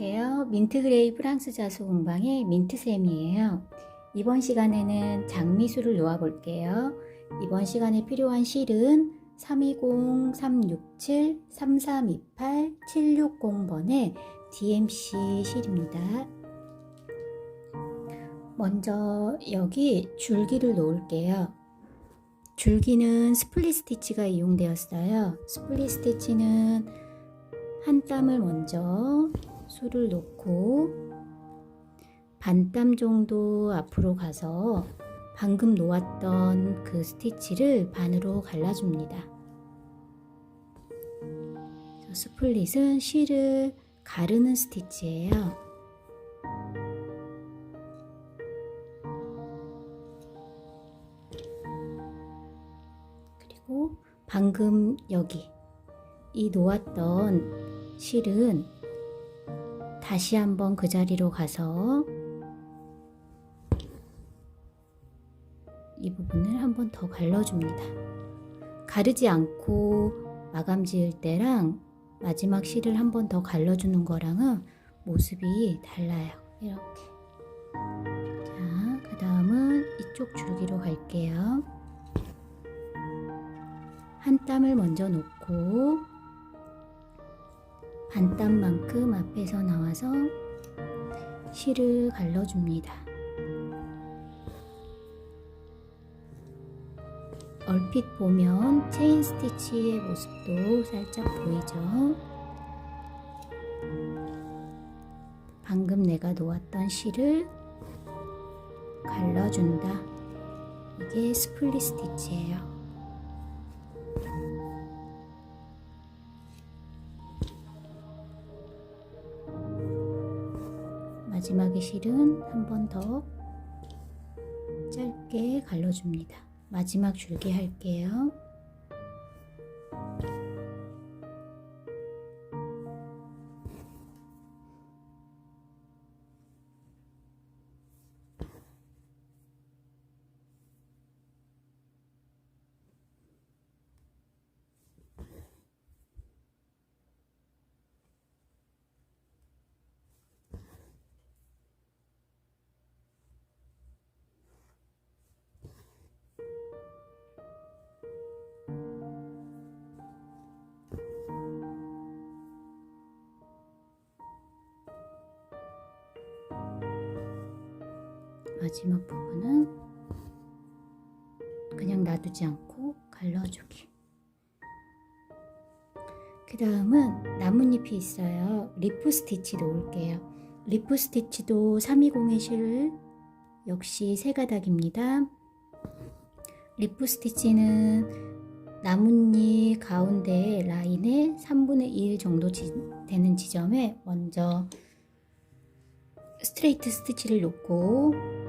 안녕하세요. 민트그레이 프랑스 자수 공방의 민트쌤이에요. 이번 시간에는 장미수를 놓아 볼게요. 이번 시간에 필요한 실은 320-367-3328-760번의 DMC 실입니다. 먼저 여기 줄기를 놓을게요. 줄기는 스플릿 스티치가 이용되었어요. 스플릿 스티치는 한 땀을 먼저 수를 놓고 반땀 정도 앞으로 가서 방금 놓았던 그 스티치를 반으로 갈라줍니다. 스플릿은 실을 가르는 스티치예요. 그리고 방금 여기 이 놓았던 실은 다시 한번 그 자리로 가서 이 부분을 한번 더 갈라줍니다. 가르지 않고 마감 지을 때랑 마지막 실을 한번 더 갈라주는 거랑은 모습이 달라요. 이렇게. 자, 그 다음은 이쪽 줄기로 갈게요. 한 땀을 먼저 놓고 반 땀만큼 앞에서 나와서 실을 갈라줍니다. 얼핏 보면 체인 스티치의 모습도 살짝 보이죠? 방금 내가 놓았던 실을 갈라준다. 이게 스플릿 스티치예요. 마지막에 실은 한 번 더 짧게 갈라줍니다. 마지막 줄기 할게요. 마지막 부분은 그냥 놔두지 않고 갈라주기. 그 다음은 나뭇잎이 있어요. 리프 스티치 놓을게요. 리프 스티치도 320의 실 역시 세 가닥입니다. 리프 스티치는 나뭇잎 가운데 라인에 3분의 1 정도 지, 되는 지점에 먼저 스트레이트 스티치를 놓고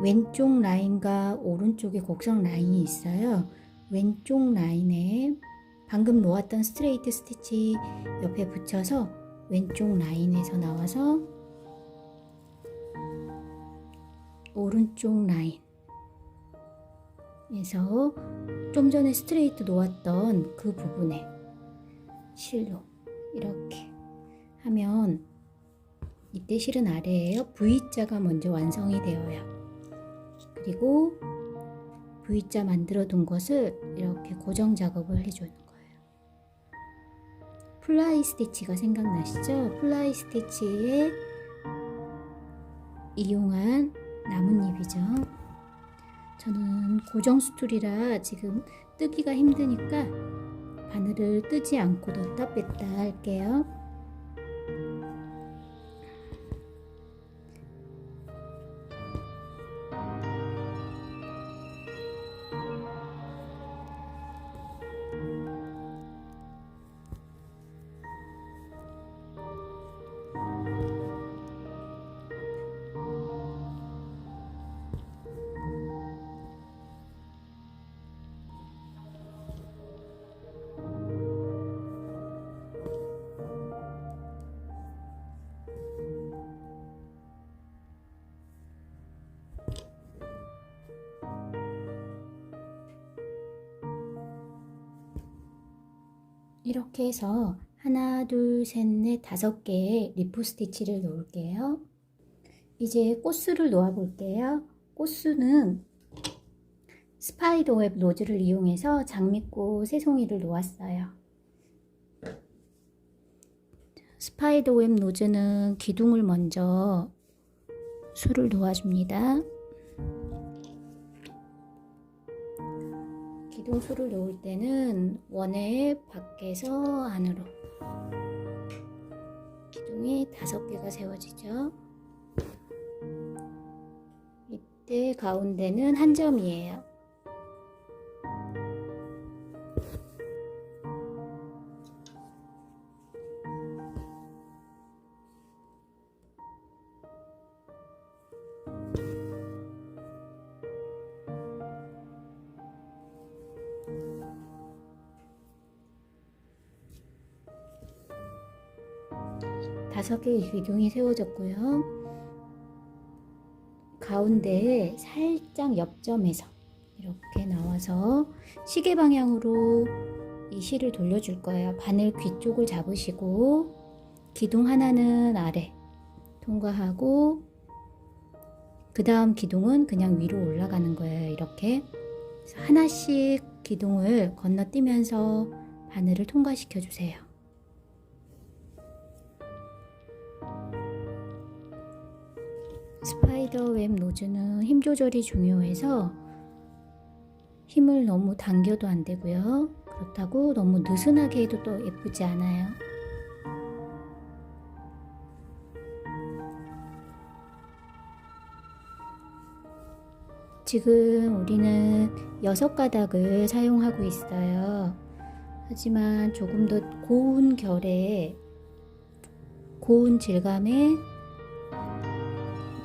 왼쪽 라인과 오른쪽에 곡선 라인이 있어요. 왼쪽 라인에 방금 놓았던 스트레이트 스티치 옆에 붙여서 왼쪽 라인에서 나와서 오른쪽 라인에서 좀 전에 스트레이트 놓았던 그 부분에 실로 이렇게 하면 이때 실은 아래에요. V자가 먼저 완성이 되어요. 그리고 V자 만들어 둔 것을 이렇게 고정 작업을 해주는 거예요. 플라이 스티치가 생각나시죠? 플라이 스티치에 이용한 나뭇잎이죠. 저는 고정 수툴이라 지금 뜨기가 힘드니까 바늘을 뜨지 않고 넣다 뺐다 할게요. 이렇게 해서 하나, 둘, 셋, 넷, 다섯 개의 리프 스티치를 놓을게요. 이제 꽃수를 놓아 볼게요. 꽃수는 스파이더웹 노즐을 이용해서 장미꽃 세 송이를 놓았어요. 스파이더웹 노즐은 기둥을 먼저 수를 놓아줍니다. 기둥 수를 놓을 때는 원의 밖에서 안으로 기둥이 다섯 개가 세워지죠. 이때 가운데는 한 점이에요. 개의 기둥이 세워졌고요. 가운데에 살짝 옆점에서 이렇게 나와서 시계 방향으로 이 실을 돌려줄 거예요. 바늘 귀 쪽을 잡으시고 기둥 하나는 아래 통과하고 그 다음 기둥은 그냥 위로 올라가는 거예요. 이렇게 하나씩 기둥을 건너뛰면서 바늘을 통과시켜 주세요. 스파이더 웹 노즈는 힘 조절이 중요해서 힘을 너무 당겨도 안 되고요. 그렇다고 너무 느슨하게 해도 또 예쁘지 않아요. 지금 우리는 여섯 가닥을 사용하고 있어요. 하지만 조금 더 고운 결의 고운 질감의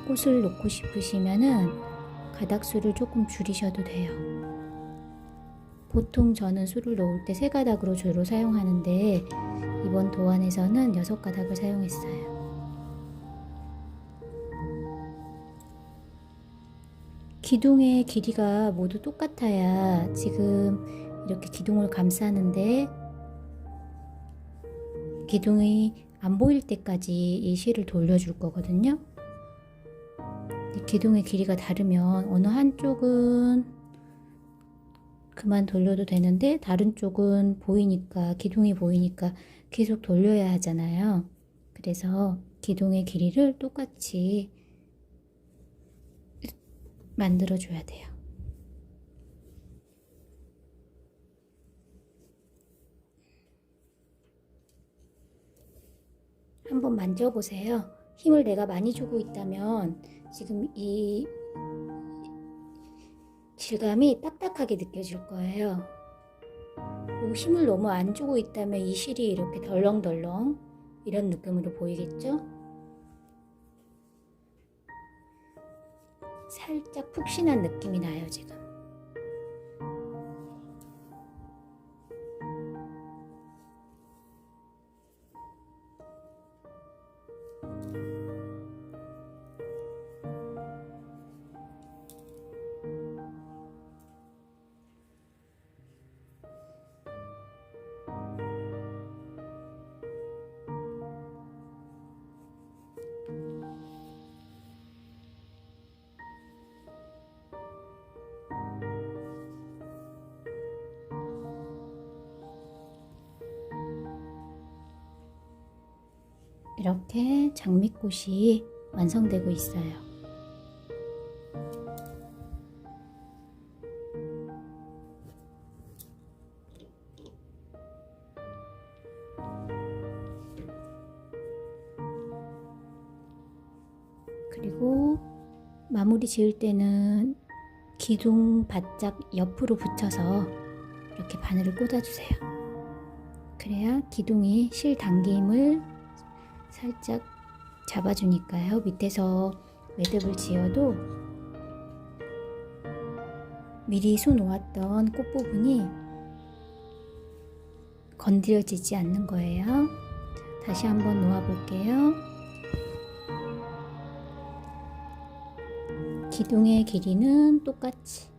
꽃을 놓고 싶으시면은 가닥수를 조금 줄이셔도 돼요. 보통 저는 수를 놓을 때 세 가닥으로 주로 사용하는데 이번 도안에서는 여섯 가닥을 사용했어요. 기둥의 길이가 모두 똑같아야 지금 이렇게 기둥을 감싸는데 기둥이 안 보일 때까지 이 실을 돌려줄 거거든요. 기둥의 길이가 다르면 어느 한쪽은 그만 돌려도 되는데 다른 쪽은 보이니까 기둥이 보이니까 계속 돌려야 하잖아요. 그래서 기둥의 길이를 똑같이 만들어 줘야 돼요. 한번 만져보세요. 힘을 내가 많이 주고 있다면 지금 이 질감이 딱딱하게 느껴질 거예요. 그리고 힘을 너무 안 주고 있다면 이 실이 이렇게 덜렁덜렁 이런 느낌으로 보이겠죠? 살짝 푹신한 느낌이 나요, 지금. 이렇게 장미꽃이 완성되고 있어요. 그리고 마무리 지을 때는 기둥 바짝 옆으로 붙여서 이렇게 바늘을 꽂아주세요. 그래야 기둥이 실 당김을 살짝 잡아주니까요. 밑에서 매듭을 지어도 미리 수 놓았던 꽃 부분이 건드려지지 않는 거예요. 다시 한번 놓아 볼게요. 기둥의 길이는 똑같이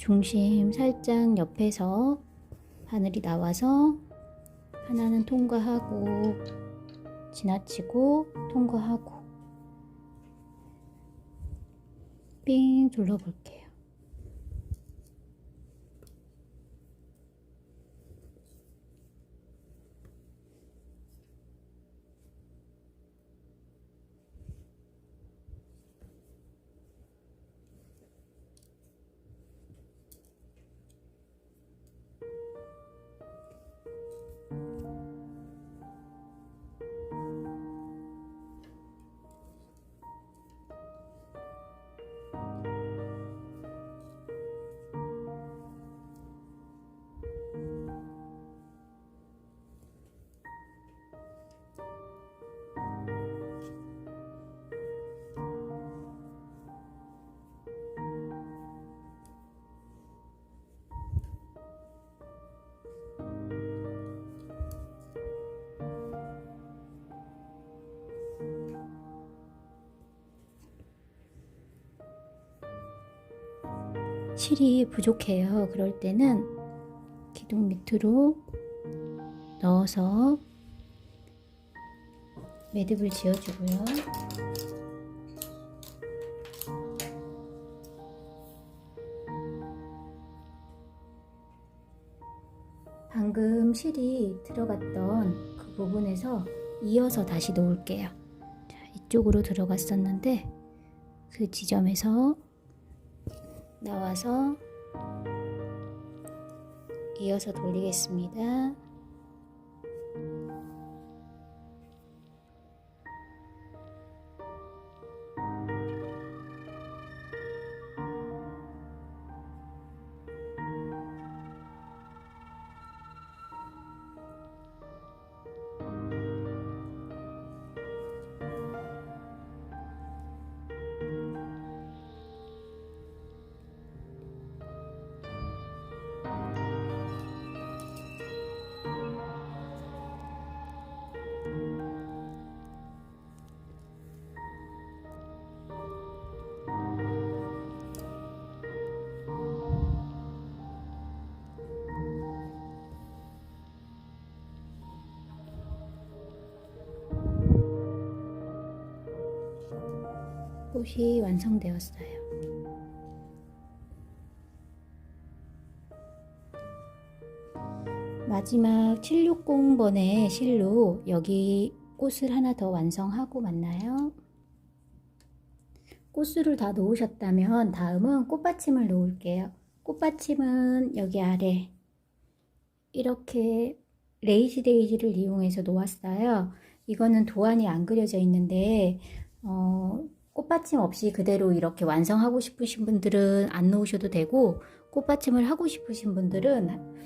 중심 살짝 옆에서 바늘이 나와서 하나는 통과하고 지나치고 통과하고 삥 둘러볼게요. 실이 부족해요. 그럴 때는 기둥 밑으로 넣어서 매듭을 지어주고요. 방금 실이 들어갔던 그 부분에서 이어서 다시 놓을게요. 자, 이쪽으로 들어갔었는데 그 지점에서 나와서 이어서 돌리겠습니다. 꽃이 완성되었어요. 마지막 760번의 실로 여기 꽃을 하나 더 완성하고 만나요. 꽃술을 다 놓으셨다면 다음은 꽃받침을 놓을게요. 꽃받침은 여기 아래 이렇게 레이지 데이지를 이용해서 놓았어요. 이거는 도안이 안 그려져 있는데 어, 꽃받침 없이 그대로 이렇게 완성하고 싶으신 분들은 안 놓으셔도 되고 꽃받침을 하고 싶으신 분들은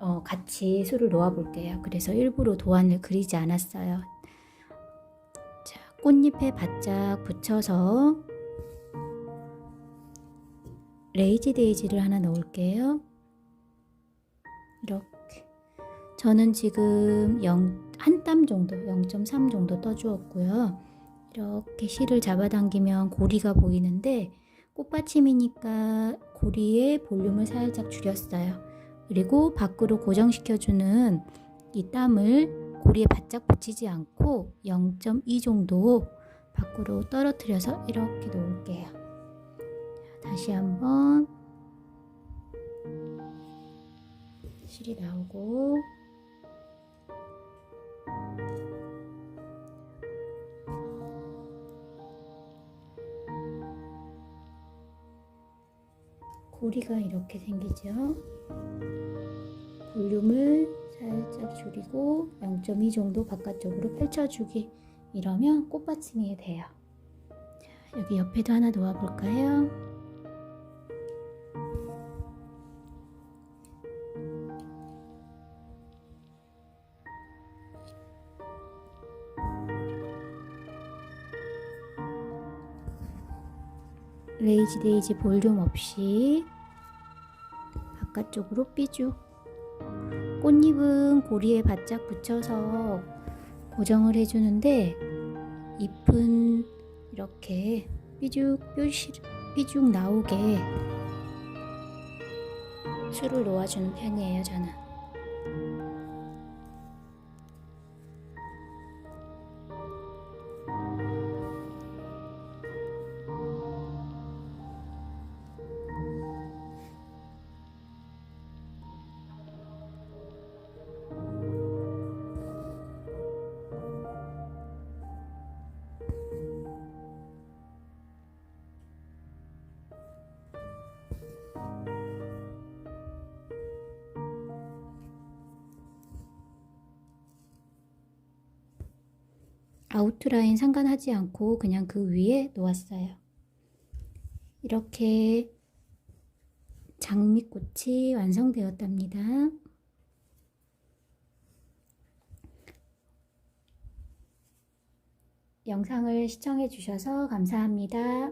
어, 같이 술을 놓아 볼게요. 그래서 일부러 도안을 그리지 않았어요. 자, 꽃잎에 바짝 붙여서 레이지 데이지를 하나 넣을게요. 이렇게. 저는 지금 0, 한땀 정도, 0.3 정도 떠주었고요. 이렇게 실을 잡아당기면 고리가 보이는데 꽃받침이니까 고리의 볼륨을 살짝 줄였어요. 그리고 밖으로 고정시켜주는 이 땀을 고리에 바짝 붙이지 않고 0.2 정도 밖으로 떨어뜨려서 이렇게 놓을게요. 다시 한번 실이 나오고 고리가 이렇게 생기죠. 볼륨을 살짝 줄이고 0.2 정도 바깥쪽으로 펼쳐주기 이러면 꽃받침이 돼요. 자, 여기 옆에도 하나 놓아볼까요? 레이지 데이지 볼륨 없이 바깥쪽으로 삐죽 꽃잎은 고리에 바짝 붙여서 고정을 해주는데 잎은 이렇게 삐죽 삐죽 나오게 술을 놓아주는 편이에요, 저는. 아웃라인 상관하지 않고 그냥 그 위에 놓았어요. 이렇게 장미꽃이 완성되었답니다. 영상을 시청해 주셔서 감사합니다.